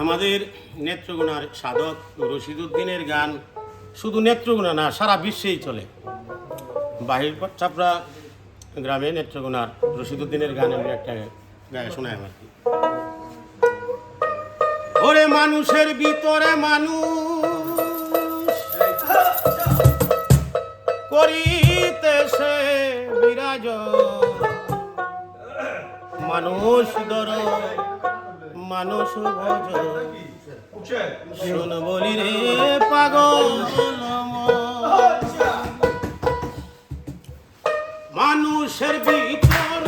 আমাদের নেত্রকোনার সাদত রশিদুদ্দিনের গান শুধু নেত্রকোনা না, সারা বিশ্বেই চলে। বাহির চাপড়া গ্রামে নেত্রকোনার রশিদুদ্দিনের গান আমি একটা গায়ে শোনাই আমার। কি ওরে মানুষের ভিতরে মানুষ করিতেছে বিরাজ। মানুষ ধরো মানুষ বোঝো শোন বলি রে পাগল আচ্ছা। মানুষের ভিতর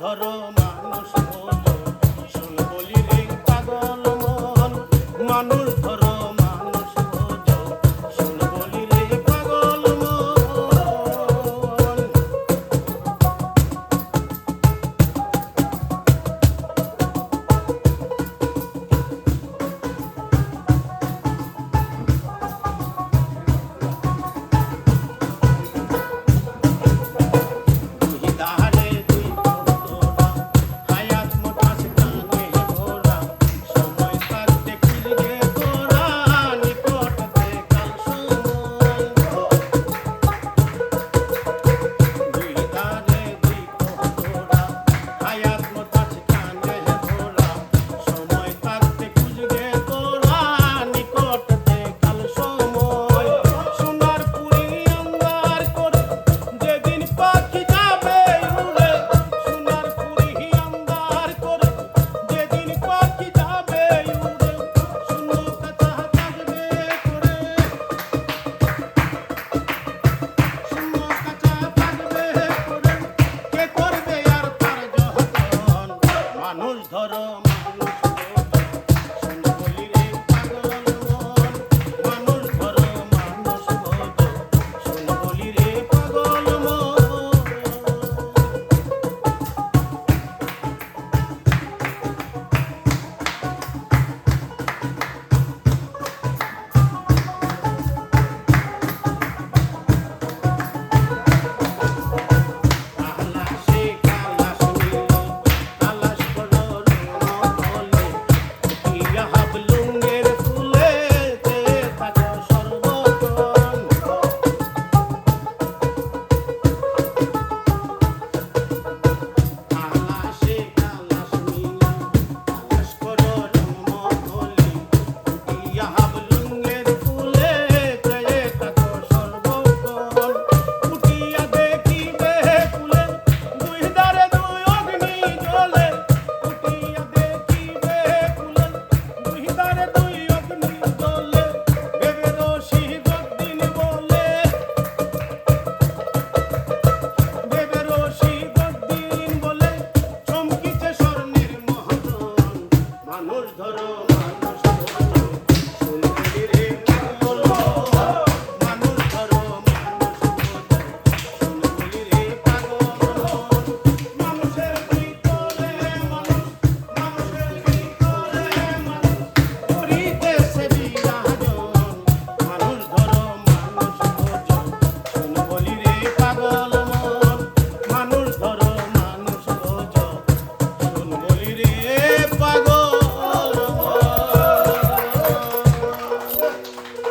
ধরো Thank you.